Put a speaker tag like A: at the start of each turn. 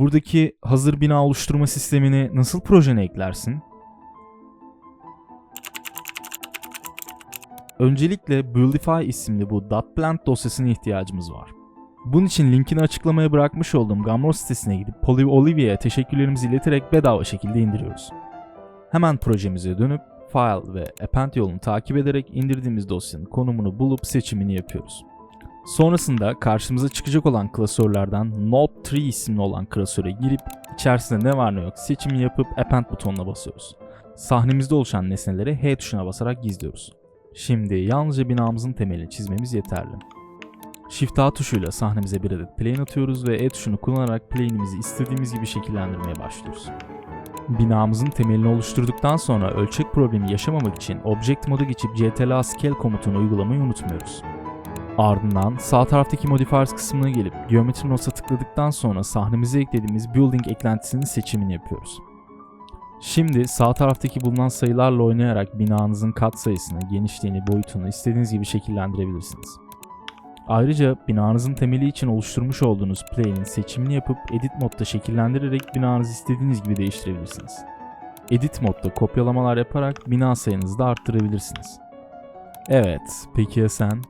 A: Buradaki hazır bina oluşturma sistemini nasıl projene eklersin? Öncelikle Buildify isimli bu .plant dosyasına ihtiyacımız var. Bunun için linkini açıklamaya bırakmış olduğum Gumroad sitesine gidip Polly Olivia'ya teşekkürlerimizi ileterek bedava şekilde indiriyoruz. Hemen projemize dönüp File ve Append yolunu takip ederek indirdiğimiz dosyanın konumunu bulup seçimini yapıyoruz. Sonrasında karşımıza çıkacak olan klasörlerden Node 3 isimli olan klasöre girip içerisinde ne var ne yok seçimi yapıp Append butonuna basıyoruz. Sahnemizde oluşan nesneleri H tuşuna basarak gizliyoruz. Şimdi yalnızca binamızın temelini çizmemiz yeterli. Shift A tuşuyla sahnemize bir adet plane atıyoruz ve E tuşunu kullanarak plane'imizi istediğimiz gibi şekillendirmeye başlıyoruz. Binamızın temelini oluşturduktan sonra ölçek problemi yaşamamak için Object moda geçip CTRL Scale komutunu uygulamayı unutmuyoruz. Ardından sağ taraftaki Modifiers kısmına gelip Geometry Notes'a tıkladıktan sonra sahnemize eklediğimiz Building eklentisinin seçimini yapıyoruz. Şimdi sağ taraftaki bulunan sayılarla oynayarak binanızın kat sayısını, genişliğini, boyutunu istediğiniz gibi şekillendirebilirsiniz. Ayrıca binanızın temeli için oluşturmuş olduğunuz plane'in seçimini yapıp Edit modda şekillendirerek binanızı istediğiniz gibi değiştirebilirsiniz. Edit modda kopyalamalar yaparak bina sayınızı da arttırabilirsiniz. Evet, peki ya sen?